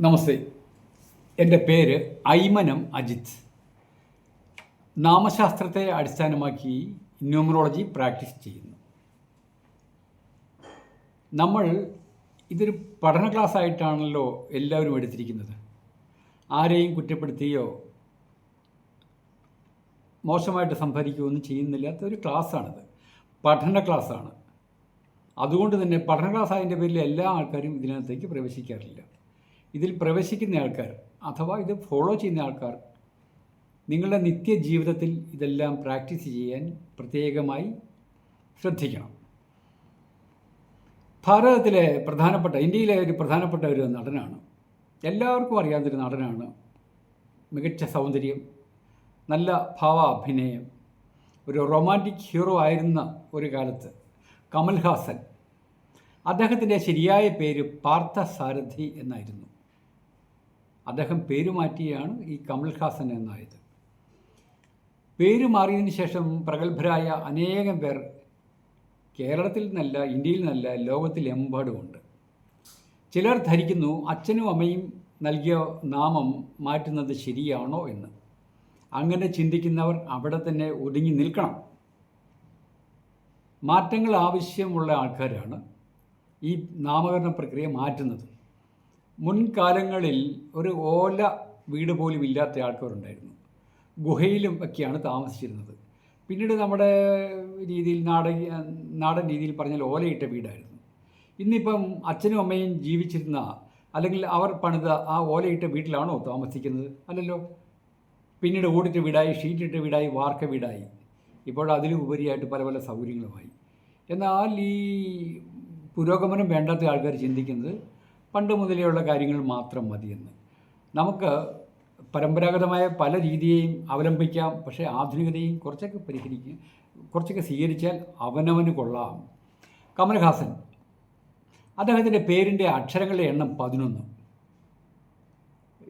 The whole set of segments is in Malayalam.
നമസ്തേ. എന്റെ പേര് ഐമനം അജിത്. നാമശാസ്ത്രത്തെ അടിസ്ഥാനമാക്കി ന്യൂമറോളജി പ്രാക്ടീസ് ചെയ്യുന്നു. നമ്മൾ ഇതൊരു പഠന ക്ലാസ് ആയിട്ടാണല്ലോ എല്ലാവരും എടുത്തിരിക്കുന്നത്. ആരെയും കുറ്റപ്പെടുത്തുകയോ മോശമായിട്ട് സംസാരിക്കുകയോ ഒന്നും ചെയ്യുന്നില്ലാത്ത ഒരു ക്ലാസ്സാണിത്. പഠന ക്ലാസ്സാണ്. അതുകൊണ്ട് തന്നെ പഠന ക്ലാസ് ആയതിന്റെ പേരിൽ എല്ലാ ആൾക്കാരും ഇതിനകത്തേക്ക് പ്രവേശിക്കാറില്ല. ഇതിൽ പ്രവേശിക്കുന്ന ആൾക്കാർ അഥവാ ഇത് ഫോളോ ചെയ്യുന്ന ആൾക്കാർ നിങ്ങളുടെ നിത്യജീവിതത്തിൽ ഇതെല്ലാം പ്രാക്ടീസ് ചെയ്യാൻ പ്രത്യേകമായി ശ്രദ്ധിക്കണം. ഭാരതത്തിലെ പ്രധാനപ്പെട്ട ഇന്ത്യയിലെ ഒരു പ്രധാനപ്പെട്ട ഒരു നടനാണ്. എല്ലാവർക്കും അറിയാവുന്നൊരു നടനാണ്. മികച്ച സൗന്ദര്യം നല്ല ഭാവാഭിനയം ഒരു റൊമാന്റിക് ഹീറോ ആയിരുന്ന ഒരു കാലത്ത് കമൽഹാസൻ. അദ്ദേഹത്തിന്റെ ശരിയായ പേര് പാർത്ഥസാരഥി എന്നായിരുന്നു. അദ്ദേഹം പേരുമാറ്റിയാണ് ഈ കമൽഹാസൻ എന്നായത്. പേര് മാറിയതിന് ശേഷം പ്രഗത്ഭരായ അനേകം പേർ കേരളത്തിൽ നിന്നല്ല ഇന്ത്യയിൽ നിന്നല്ല ലോകത്തിലെമ്പാടുമുണ്ട് ചിലർ ധരിക്കുന്നു അച്ഛനും അമ്മയും നൽകിയ നാമം മാറ്റുന്നത് ശരിയാണോ എന്ന്. അങ്ങനെ ചിന്തിക്കുന്നവർ അവിടെ തന്നെ ഒതുങ്ങി നിൽക്കണം. മാറ്റങ്ങൾ ആവശ്യമുള്ള ആൾക്കാരാണ് ഈ നാമകരണ പ്രക്രിയ മാറ്റുന്നത്. മുൻകാലങ്ങളിൽ ഒരു ഓല വീട് പോലും ഇല്ലാത്ത ആൾക്കാരുണ്ടായിരുന്നു. ഗുഹയിലും ഒക്കെയാണ് താമസിച്ചിരുന്നത്. പിന്നീട് നമ്മുടെ രീതിയിൽ നാടൻ നാടൻ രീതിയിൽ പറഞ്ഞാൽ ഓലയിട്ട വീടായിരുന്നു. ഇന്നിപ്പം അച്ഛനും അമ്മയും ജീവിച്ചിരുന്ന അല്ലെങ്കിൽ അവർ പണിത ആ ഓലയിട്ട വീട്ടിലാണോ താമസിക്കുന്നത്? അല്ലല്ലോ. പിന്നീട് ഓടിട്ട വീടായി ഷീറ്റിട്ട വീടായി വാർക്ക വീടായി. ഇപ്പോൾ അതിലും ഉപരിയായിട്ട് പല പല സൗകര്യങ്ങളുമായി. എന്നാൽ ഈ പുരോഗമനം വേണ്ടാത്ത ആൾക്കാർ ചിന്തിക്കുന്നത് പണ്ട് മുതലേയുള്ള കാര്യങ്ങൾ മാത്രം മതിയെന്ന്. നമുക്ക് പരമ്പരാഗതമായ പല രീതിയെയും അവലംബിക്കാം. പക്ഷേ ആധുനികതയും കുറച്ചൊക്കെ പരിഹരിക്കുക കുറച്ചൊക്കെ സ്വീകരിച്ചാൽ അവനവന് കൊള്ളാം. കമൽഹാസൻ. അദ്ദേഹത്തിന്റെ പേരിന്റെ അക്ഷരങ്ങളുടെ എണ്ണം പതിനൊന്ന്.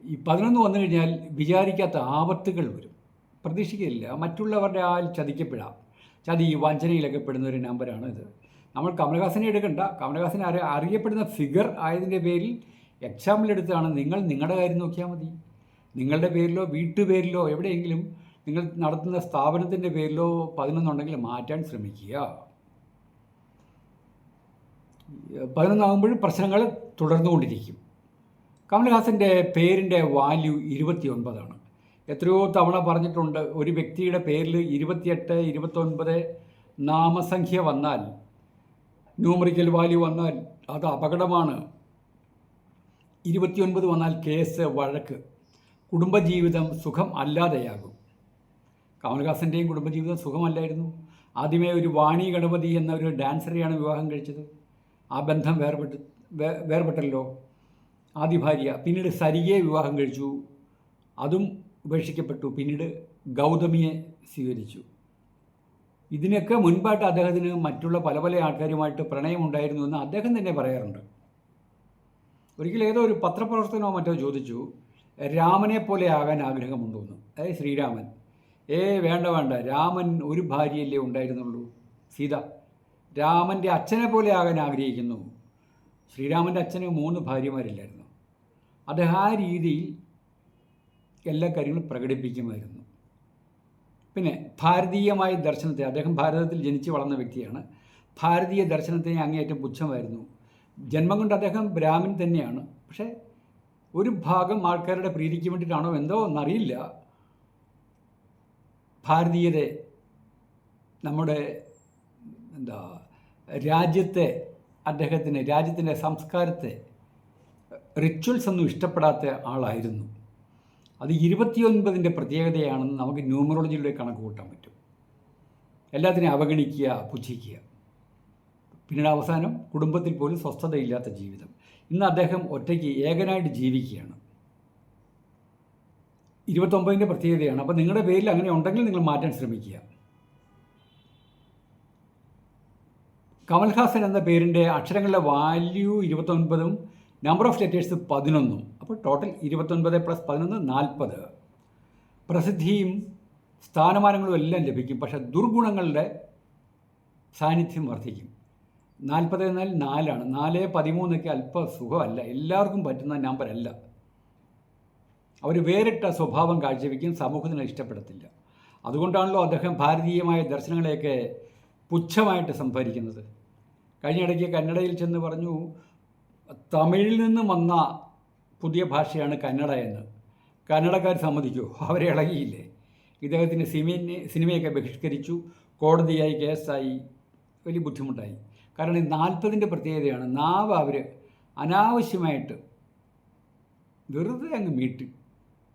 ഈ പതിനൊന്ന് വന്നു കഴിഞ്ഞാൽ വിചാരിക്കാത്ത ആപത്തുകൾ വരും. പ്രതീക്ഷിക്കില്ല മറ്റുള്ളവരുടെ ആൽ ചതിക്കപ്പെടാം. ചതി വഞ്ചനയിലൊക്കെ പെടുന്ന ഒരു നമ്പറാണ് ഇത് നമ്മൾ കമലഹാസനെ എടുക്കണ്ട. കമലഹാസനെ അറി അറിയപ്പെടുന്ന ഫിഗർ ആയതിന്റെ പേരിൽ എക്സാമ്പിൾ എടുത്താണ് നിങ്ങൾ നിങ്ങളുടെ കാര്യം നോക്കിയാൽ മതി. നിങ്ങളുടെ പേരിലോ വീട്ടുപേരിലോ എവിടെയെങ്കിലും നിങ്ങൾ നടത്തുന്ന സ്ഥാപനത്തിന്റെ പേരിലോ പതിനൊന്നുണ്ടെങ്കിൽ മാറ്റാൻ ശ്രമിക്കുക. പതിനൊന്നാകുമ്പോഴും പ്രശ്നങ്ങൾ തുടർന്നുകൊണ്ടിരിക്കും. കമൽഹാസന്റെ പേരിന്റെ വാല്യൂ ഇരുപത്തി ഒൻപതാണ് എത്രയോ തവണ പറഞ്ഞിട്ടുണ്ട് ഒരു വ്യക്തിയുടെ പേരിൽ ഇരുപത്തിയെട്ട് ഇരുപത്തൊൻപത് നാമസംഖ്യ വന്നാൽ ന്യൂമറിക്കൽ വാല്യൂ വന്നാൽ അത് അപകടമാണ്. ഇരുപത്തിയൊൻപത് വന്നാൽ കേസ് വഴക്ക്. കുടുംബജീവിതം സുഖം അല്ലാതെയാകും. കമൽഹാസന്റെയും കുടുംബജീവിതം സുഖമല്ലായിരുന്നു. ആദ്യമേ ഒരു വാണി ഗണപതി എന്ന ഒരു ഡാൻസറെയാണ് വിവാഹം കഴിച്ചത്. ആ ബന്ധം വേർപെട്ട് വേർപെട്ടല്ലോ. ആദ്യ ഭാര്യ പിന്നീട് സരിയെ വിവാഹം കഴിച്ചു. അതും ഉപേക്ഷിക്കപ്പെട്ടു. പിന്നീട് ഗൗതമിയെ സ്വീകരിച്ചു. ഇതിനൊക്കെ മുൻപായിട്ട് അദ്ദേഹത്തിന് മറ്റുള്ള പല പല ആൾക്കാരുമായിട്ട് പ്രണയമുണ്ടായിരുന്നു എന്ന് അദ്ദേഹം തന്നെ പറയാറുണ്ട്. ഒരിക്കലും ഏതോ ഒരു പത്രപ്രവർത്തനമോ മറ്റോ ചോദിച്ചു രാമനെ പോലെ ആകാൻ ആഗ്രഹമുണ്ടോ എന്ന്? അതായത് ശ്രീരാമൻ. ഏ വേണ്ട വേണ്ട. രാമൻ ഒരു ഭാര്യയല്ലേ ഉണ്ടായിരുന്നുള്ളൂ. സീത രാമന്റെ അച്ഛനെ പോലെ ആകാൻ ആഗ്രഹിക്കുന്നു. ശ്രീരാമന്റെ അച്ഛന് മൂന്ന് ഭാര്യമാരില്ലായിരുന്നു? അദ്ദേഹം ആ രീതിയിൽ എല്ലാ കാര്യങ്ങളും പ്രകടിപ്പിക്കുമായിരുന്നു. പിന്നെ ഭാരതീയമായ ദർശനത്തെ അദ്ദേഹം ഭാരതത്തിൽ ജനിച്ച് വളർന്ന വ്യക്തിയാണ്. ഭാരതീയ ദർശനത്തെ അങ്ങേയറ്റം പുച്ഛമായിരുന്നു. ജന്മം കൊണ്ട് അദ്ദേഹം ബ്രാഹ്മിൻ തന്നെയാണ്. പക്ഷേ ഒരു ഭാഗം ആൾക്കാരുടെ പ്രീതിക്ക് വേണ്ടിയിട്ടാണോ എന്തോ എന്നറിയില്ല. ഭാരതീയരെ നമ്മുടെ എന്താ രാജ്യത്തെ അദ്ദേഹത്തിന് രാജ്യത്തിന്റെ സംസ്കാരത്തെ റിച്വൽസ് ഒന്നും ഇഷ്ടപ്പെടാത്ത ആളായിരുന്നു. അത് ഇരുപത്തിയൊൻപതിന്റെ പ്രത്യേകതയാണെന്ന് നമുക്ക് ന്യൂമറോളജിയിലൂടെ കണക്ക് കൂട്ടാൻ പറ്റും. എല്ലാത്തിനെയും അവഗണിക്കുക പുച്ഛിക്കുക. പിന്നീട് അവസാനം കുടുംബത്തിൽ പോലും സ്വസ്ഥതയില്ലാത്ത ജീവിതം. ഇന്ന് അദ്ദേഹം ഒറ്റയ്ക്ക് ഏകനായിട്ട് ജീവിക്കുകയാണ്. ഇരുപത്തൊമ്പതിന്റെ പ്രത്യേകതയാണ്. അപ്പോൾ നിങ്ങളുടെ പേരിൽ അങ്ങനെ ഉണ്ടെങ്കിൽ നിങ്ങൾ മാറ്റാൻ ശ്രമിക്കുക. കമൽഹാസൻ എന്ന പേരിന്റെ അക്ഷരങ്ങളുടെ വാല്യൂ ഇരുപത്തൊൻപതും നമ്പർ ഓഫ് ലെറ്റേഴ്സ് പതിനൊന്നും. അപ്പോൾ ടോട്ടൽ ഇരുപത്തൊൻപത് പ്ലസ് പതിനൊന്ന് നാൽപ്പത്. പ്രസിദ്ധിയും സ്ഥാനമാനങ്ങളും എല്ലാം ലഭിക്കും. പക്ഷെ ദുർഗുണങ്ങളുടെ സാന്നിധ്യം വർദ്ധിക്കും. നാൽപ്പത് എന്നാൽ നാലാണ്. നാല് പതിമൂന്നൊക്കെ അല്പ സുഖമല്ല. എല്ലാവർക്കും പറ്റുന്ന നമ്പരല്ല അവർ വേറിട്ട സ്വഭാവം കാഴ്ചവെക്കും സമൂഹത്തിന് ഇഷ്ടപ്പെടത്തില്ല. അതുകൊണ്ടാണല്ലോ അദ്ദേഹം ഭാരതീയമായ ദർശനങ്ങളെയൊക്കെ പുച്ഛമായിട്ട് സംഭരിക്കുന്നത്. കഴിഞ്ഞിടയ്ക്ക് കന്നഡയിൽ ചെന്ന് പറഞ്ഞു തമിഴിൽ നിന്ന് വന്ന പുതിയ ഭാഷയാണ് കന്നഡ എന്ന്. കന്നഡക്കാർ സമ്മതിക്കൂ അവരെ ഇളകിയില്ലേ? ഇദ്ദേഹത്തിന്റെ സിനിമയെ സിനിമയൊക്കെ ബഹിഷ്കരിച്ചു. കോടതിയായി കേസായി. വലിയ ബുദ്ധിമുട്ടായി. കാരണം ഈ നാൽപ്പതിന്റെ പ്രത്യേകതയാണ്. നാവ് അവർ അനാവശ്യമായിട്ട് വെറുതെ അങ്ങ് മീട്ടി.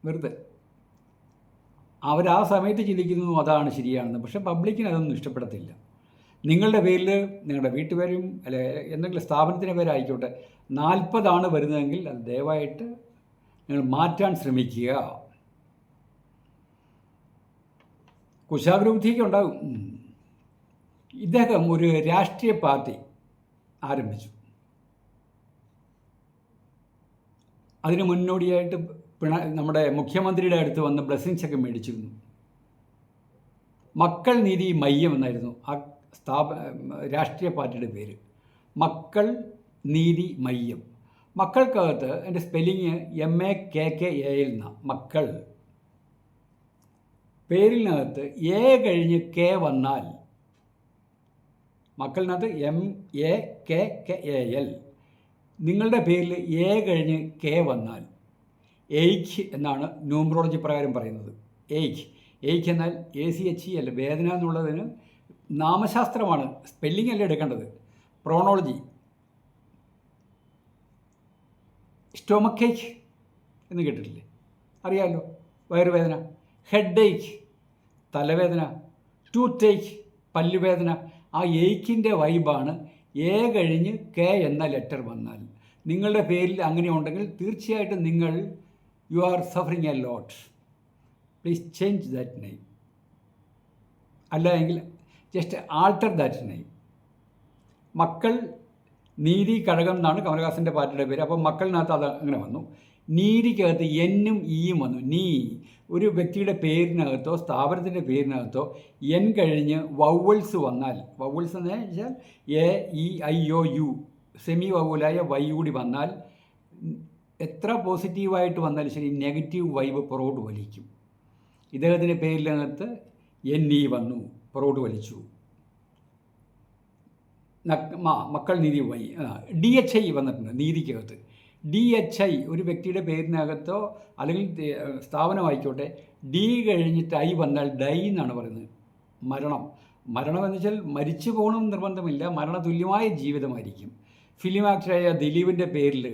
വെറുതെ. അവരാ സമയത്ത് ചിന്തിക്കുന്നു അതാണ് ശരിയാണെന്ന്. പക്ഷേ പബ്ലിക്കിന് അതൊന്നും ഇഷ്ടപ്പെടത്തില്ല. നിങ്ങളുടെ പേരിൽ നിങ്ങളുടെ വീട്ടുപേരും അല്ലെ എന്തെങ്കിലും സ്ഥാപനത്തിന്റെ പേരായിക്കോട്ടെ നാൽപ്പതാണ് വരുന്നതെങ്കിൽ അത് ദയവായിട്ട് നിങ്ങൾ മാറ്റാൻ ശ്രമിക്കുക. കുശാഗ്രബുദ്ധിയൊക്കെ ഉണ്ടാകും. ഇദ്ദേഹം ഒരു രാഷ്ട്രീയ പാർട്ടി ആരംഭിച്ചു. അതിന് മുന്നോടിയായിട്ട് പിണ നമ്മുടെ മുഖ്യമന്ത്രിയുടെ അടുത്ത് വന്ന് ബ്ലെസ്സിങ്സ് ഒക്കെ മേടിച്ചിരുന്നു. മക്കൾ നീതി മയ്യം എന്നായിരുന്നു. ആ സ്ഥാപ രാഷ്ട്രീയ പാർട്ടിയുടെ പേര്. മക്കൾ നീതി മയ്യം. മക്കൾക്കകത്ത് എന്റെ spelling M A K K A L എന്ന മക്കൾ. പേരിനകത്ത് എ കഴിഞ്ഞ് കെ വന്നാൽ മക്കളിനകത്ത് M A K K A L നിങ്ങളുടെ പേരിൽ എ കഴിഞ്ഞ് കെ വന്നാൽ എയ്ക്ക് എന്നാണ് ന്യൂമറോളജി പ്രകാരം പറയുന്നത്. എയ്ക്ക് എയ്ക്ക് എന്നാൽ എ സി എച്ച് ഇ അല്ല. വേദന എന്നുള്ളതിന് നാമശാസ്ത്രമാണ് സ്പെല്ലിംഗ് അല്ലേ എടുക്കേണ്ടത്? പ്രോണോളജി സ്റ്റോമക്കേക്ക് എന്ന് കേട്ടിട്ടില്ലേ? അറിയാമല്ലോ വയറുവേദന. ഹെഡ് ഏക്ക് തലവേദന. ടൂത്ത് ഏക്ക് പല്ലുവേദന. ആ ഏക്കിന്റെ വൈബാണ് എ കഴിഞ്ഞ് കെ എന്ന ലെറ്റർ വന്നാൽ. നിങ്ങളുടെ പേരിൽ അങ്ങനെ ഉണ്ടെങ്കിൽ തീർച്ചയായിട്ടും നിങ്ങൾ you are suffering a lot please change that name അല്ല എങ്കിൽ ജസ്റ്റ് ആൾട്ടർ ദാറ്റ് നെയിം. മക്കൾ നീതി കഴകം എന്നാണ് കമലഹാസന്റെ പാർട്ടിയുടെ പേര്. അപ്പോൾ മക്കളിനകത്ത് അത് അങ്ങനെ വന്നു. നീതിക്കകത്ത് എന്നും ഈയും വന്നു. നീ ഒരു വ്യക്തിയുടെ പേരിനകത്തോ സ്ഥാപനത്തിന്റെ പേരിനകത്തോ എൻ കഴിഞ്ഞ് വവ്വൽസ് വന്നാൽ വവ്വൽസ് എന്ന് വെച്ചാൽ A E I O U semi വവ്വലായ Y കൂടി വന്നാൽ എത്ര പോസിറ്റീവായിട്ട് വന്നാലും ശരി നെഗറ്റീവ് വൈബ് പുറകോട്ട് വലിക്കും. ഇദ്ദേഹത്തിന്റെ പേരിനകത്ത് എൻ ഇ വന്നു. പുറകോട്ട് വലിച്ചു. മക്കൾ നീതി വൈ ഡി എച്ച് ഐ വന്നിട്ടുണ്ട് നീതിക്കകത്ത്. ഡി എച്ച് ഐ ഒരു വ്യക്തിയുടെ പേരിനകത്തോ അല്ലെങ്കിൽ സ്ഥാപനമായിക്കോട്ടെ ഡി കഴിഞ്ഞിട്ട് ഐ വന്നാൽ ഡൈ എന്നാണ് പറയുന്നത്. മരണം. മരണം എന്ന് വെച്ചാൽ മരിച്ചു പോകണം നിർബന്ധമില്ല. മരണതുല്യമായ ജീവിതമായിരിക്കും. ഫിലിം ആക്ടറായ ദിലീപിന്റെ പേരിൽ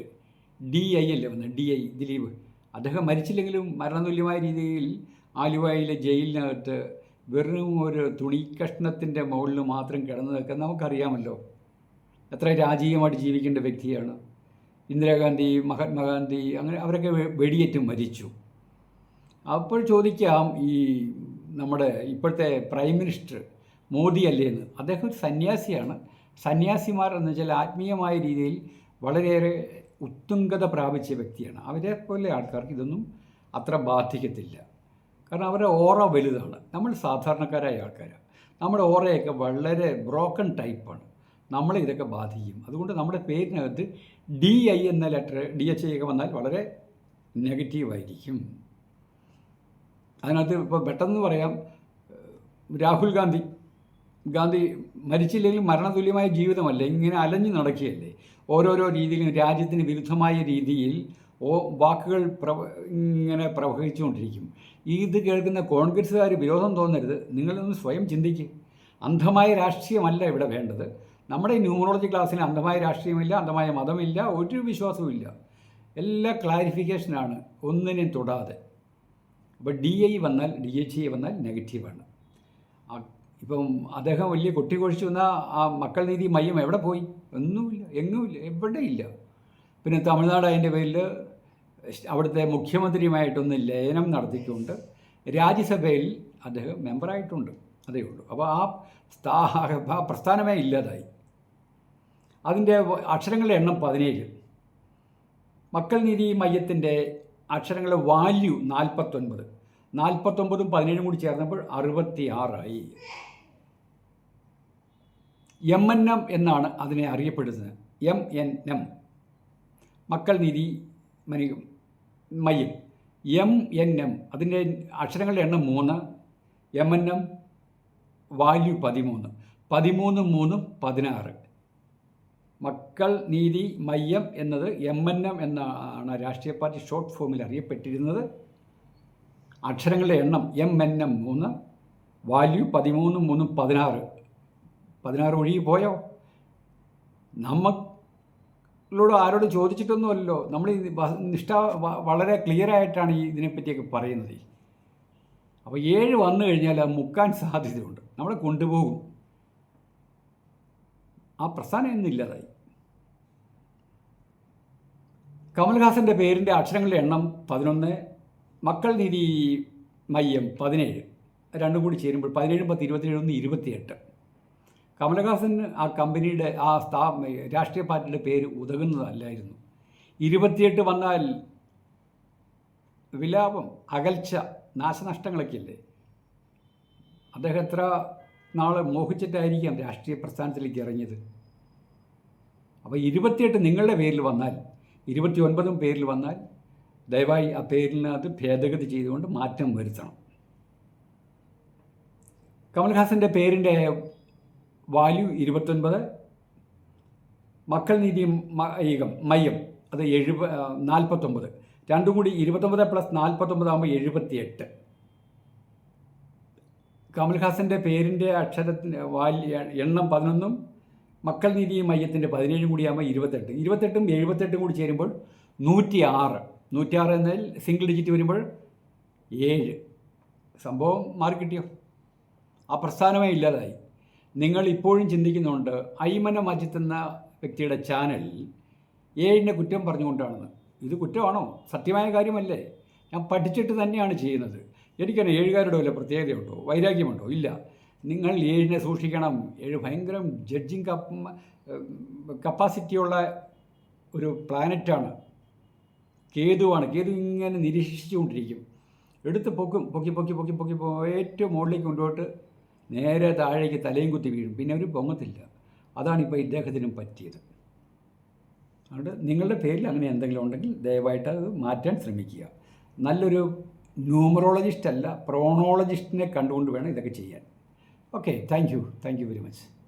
ഡി ഐ അല്ലേ വന്നത്? D I Dileep. അദ്ദേഹം മരിച്ചില്ലെങ്കിലും മരണതുല്യമായ രീതിയിൽ ആലുവയിലെ ജയിലിനകത്ത് വെറും ഒരു തുണി കഷ്ണത്തിന്റെ മുകളിൽ മാത്രം കിടന്നതൊക്കെ നമുക്കറിയാമല്ലോ. എത്ര രാജീയമായിട്ട് ജീവിക്കേണ്ട വ്യക്തിയാണ്. ഇന്ദിരാഗാന്ധി മഹാത്മാഗാന്ധി അങ്ങനെ അവരൊക്കെ വെടിയേറ്റ് മരിച്ചു. അപ്പോൾ ചോദിക്കാം ഈ നമ്മുടെ ഇപ്പോഴത്തെ പ്രൈം മിനിസ്റ്റർ മോദി അല്ലേ എന്ന്. അദ്ദേഹം ഒരു സന്യാസിയാണ്. സന്യാസിമാർ എന്ന് വെച്ചാൽ ആത്മീയമായ രീതിയിൽ വളരെയേറെ ഉത്തുംഗത പ്രാപിച്ച വ്യക്തിയാണ്. അവരെ പോലെ ആൾക്കാർക്ക് ഇതൊന്നും അത്ര ബാധിക്കത്തില്ല. കാരണം അവരുടെ ഓറ വലുതാണ്. നമ്മൾ സാധാരണക്കാരായ ആൾക്കാരാണ് നമ്മുടെ ഓറയൊക്കെ വളരെ ബ്രോക്കൺ ടൈപ്പാണ് നമ്മളെ ഇതൊക്കെ ബാധിക്കും. അതുകൊണ്ട് നമ്മുടെ പേരിനകത്ത് ഡി ഐ എന്ന ലെറ്റർ ഡി എച്ച് ഐ ഒക്കെ വന്നാൽ വളരെ നെഗറ്റീവായിരിക്കും അതിനകത്ത് ഇപ്പോൾ പെട്ടെന്ന് പറയാം രാഹുൽ ഗാന്ധി. ഗാന്ധി മരിച്ചില്ലെങ്കിൽ മരണതുല്യമായ ജീവിതമല്ല? ഇങ്ങനെ അലഞ്ഞു നടക്കുകയല്ലേ? ഓരോരോ രീതിയിലും രാജ്യത്തിന് വിരുദ്ധമായ രീതിയിൽ ഓ വാക്കുകൾ പ്രവ ഇങ്ങനെ പ്രവഹിച്ചുകൊണ്ടിരിക്കും. ഇത് കേൾക്കുന്ന കോൺഗ്രസ്സുകാർ വിരോധം തോന്നരുത്. നിങ്ങളൊന്ന് സ്വയം ചിന്തിക്കുക അന്ധമായ രാഷ്ട്രീയമല്ല ഇവിടെ വേണ്ടത്. നമ്മുടെ ന്യൂമറോളജി ക്ലാസ്സിൽ അന്ധമായ രാഷ്ട്രീയമില്ല അന്ധമായ മതമില്ല ഒരു വിശ്വാസവുമില്ല. എല്ലാ ക്ലാരിഫിക്കേഷനാണ് ഒന്നിനെയും തൊടാതെ. അപ്പോൾ ഡി ഐ വന്നാൽ ഡി എച്ച് ഐ വന്നാൽ നെഗറ്റീവാണ്. ഇപ്പം അദ്ദേഹം വലിയ കൊട്ടിക്കൊഴിച്ചു വന്ന ആ മക്കൾ നീതി മയ്യം എവിടെ പോയി? ഒന്നുമില്ല എങ്ങുമില്ല എവിടെയില്ല. പിന്നെ തമിഴ്നാട് അതിന്റെ പേരിൽ അവിടുത്തെ മുഖ്യമന്ത്രിയുമായിട്ടൊന്ന് ലയനം നടത്തിക്കൊണ്ട് രാജ്യസഭയിൽ അദ്ദേഹം മെമ്പറായിട്ടുണ്ട്. അതേ ഉള്ളൂ. അപ്പോൾ ആ സ്ഥാ പ്രസ്ഥാനമേ ഇല്ലാതായി. അതിന്റെ അക്ഷരങ്ങളുടെ എണ്ണം പതിനേഴ്. മക്കൾ നീതി മയ്യത്തിന്റെ അക്ഷരങ്ങളുടെ വാല്യൂ നാൽപ്പത്തൊൻപത്. നാൽപ്പത്തൊമ്പതും പതിനേഴും കൂടി ചേർന്നപ്പോൾ അറുപത്തി ആറായി എം എൻ എം എന്നാണ് അതിനെ അറിയപ്പെടുന്നത്. M N M. Makkal Neethi മനി മയ്യം എം എൻ എം. അതിന്റെ അക്ഷരങ്ങളുടെ എണ്ണം മൂന്ന്. M N M. വാല്യൂ പതിമൂന്ന്. പതിമൂന്ന് മൂന്നും പതിനാറ്. മക്കൾ നീതി മയ്യം എന്നത് എം എൻ എം എന്നാണ് രാഷ്ട്രീയ പാർട്ടി ഷോർട്ട് ഫോമിൽ അറിയപ്പെട്ടിരുന്നത്. അക്ഷരങ്ങളുടെ എണ്ണം എം എൻ എം മൂന്ന്. വാല്യൂ പതിമൂന്നും മൂന്നും പതിനാറ്. പതിനാറ് ഒഴുകി പോയോ? നമ്മളോട് ആരോട് ചോദിച്ചിട്ടൊന്നുമല്ലോ നമ്മൾ നിഷ്ഠ വളരെ ക്ലിയർ ആയിട്ടാണ് ഈ ഇതിനെപ്പറ്റിയൊക്കെ പറയുന്നത്. അപ്പോൾ ഏഴ് വന്നു കഴിഞ്ഞാൽ അത് മുക്കാൻ സാധ്യതയുണ്ട്. നമ്മളെ കൊണ്ടുപോകും. ആ പ്രസ്ഥാനം ഇന്നില്ലാതായി കമൽഹാസന്റെ പേരിന്റെ അക്ഷരങ്ങളുടെ എണ്ണം പതിനൊന്ന് മക്കൾ നീതി മയ്യം പതിനേഴ്. രണ്ടും കൂടി ചേരുമ്പോൾ പതിനേഴും പത്ത് ഇരുപത്തിയേഴ് ഒന്ന് ഇരുപത്തിയെട്ട്. കമലഹാസൻ ആ കമ്പനിയുടെ ആ സ്ഥാ രാഷ്ട്രീയ പാർട്ടിയുടെ പേര് ഉതകുന്നതല്ലായിരുന്നു. ഇരുപത്തിയെട്ട് വന്നാൽ വിലാപം അകൽച്ച നാശനഷ്ടങ്ങളൊക്കെ ഇല്ലേ അദ്ദേഹം എത്ര നാൾ മോഹിച്ചിട്ടായിരിക്കാം രാഷ്ട്രീയ പ്രസ്ഥാനത്തിലേക്ക് ഇറങ്ങിയത്? അപ്പോൾ ഇരുപത്തിയെട്ട് നിങ്ങളുടെ പേരിൽ വന്നാൽ ഇരുപത്തി ഒൻപതും പേരിൽ വന്നാൽ ദയവായി ആ പേരിനകത്ത് ഭേദഗതി ചെയ്തുകൊണ്ട് മാറ്റം വരുത്തണം. കമൽഹാസന്റെ പേരിന്റെ വാല്യൂ ഇരുപത്തൊൻപത് മക്കൾ നീതി മയ്യം മയ്യം അത് എഴുപ നാൽപ്പത്തൊമ്പത് രണ്ടും കൂടി ഇരുപത്തൊമ്പത് പ്ലസ് നാൽപ്പത്തൊമ്പത് ആകുമ്പോൾ എഴുപത്തിയെട്ട്. കമൽഹാസന്റെ പേരിന്റെ അക്ഷരത്തിന് വാല്യ എണ്ണം പതിനൊന്നും മക്കൾ നീതി മയ്യത്തിന്റെ പതിനേഴും കൂടി ആകുമ്പോൾ ഇരുപത്തെട്ട്. ഇരുപത്തെട്ടും എഴുപത്തെട്ടും കൂടി ചേരുമ്പോൾ നൂറ്റി ആറ് നൂറ്റി ആറ് എന്നാൽ സിംഗിൾ ഡിജിറ്റ് വരുമ്പോൾ ഏഴ്. സംഭവം മാറിക്കിട്ടിയോ ആ പ്രസ്ഥാനമേ ഇല്ലാതായി. നിങ്ങൾ ഇപ്പോഴും ചിന്തിക്കുന്നുണ്ട് അയ്മന മജിത്ത് എന്ന വ്യക്തിയുടെ ചാനൽ ഏഴിനെ കുറ്റം പറഞ്ഞുകൊണ്ടാണെന്ന്. ഇത് കുറ്റമാണോ? സത്യമായ കാര്യമല്ലേ? ഞാൻ പഠിച്ചിട്ട് തന്നെയാണ് ചെയ്യുന്നത്. എനിക്കറിയാം ഏഴുകാരുടെ വല്ല പ്രത്യേകതയുണ്ടോ? വൈരാഗ്യമുണ്ടോ? ഇല്ല. നിങ്ങൾ ഏഴിനെ സൂക്ഷിക്കണം. ഏഴ് ഭയങ്കര ജഡ്ജിങ് കപ്പാസിറ്റിയുള്ള ഒരു പ്ലാനറ്റാണ് കേതുവാണ്. കേതു ഇങ്ങനെ നിരീക്ഷിച്ചുകൊണ്ടിരിക്കും. എടുത്ത് പൊക്കും പൊക്കി പൊക്കി പൊക്കി പൊക്കി ഏറ്റവും മുകളിലേക്ക് കൊണ്ടുപോയിട്ട് നേരെ താഴേക്ക് തലയും കുത്തി വീഴും. പിന്നെ അവർ പൊങ്ങത്തില്ല. അതാണിപ്പോൾ ഇദ്ദേഹത്തിനും പറ്റിയത്. അതുകൊണ്ട് നിങ്ങളുടെ പേരിൽ അങ്ങനെ എന്തെങ്കിലും ഉണ്ടെങ്കിൽ ദയവായിട്ട് അത് മാറ്റാൻ ശ്രമിക്കുക. നല്ലൊരു ന്യൂമറോളജിസ്റ്റ് അല്ല പ്രോണോളജിസ്റ്റിനെ കണ്ടുകൊണ്ട് വേണം ഇതൊക്കെ ചെയ്യാൻ. Okay thank you. Thank you very much.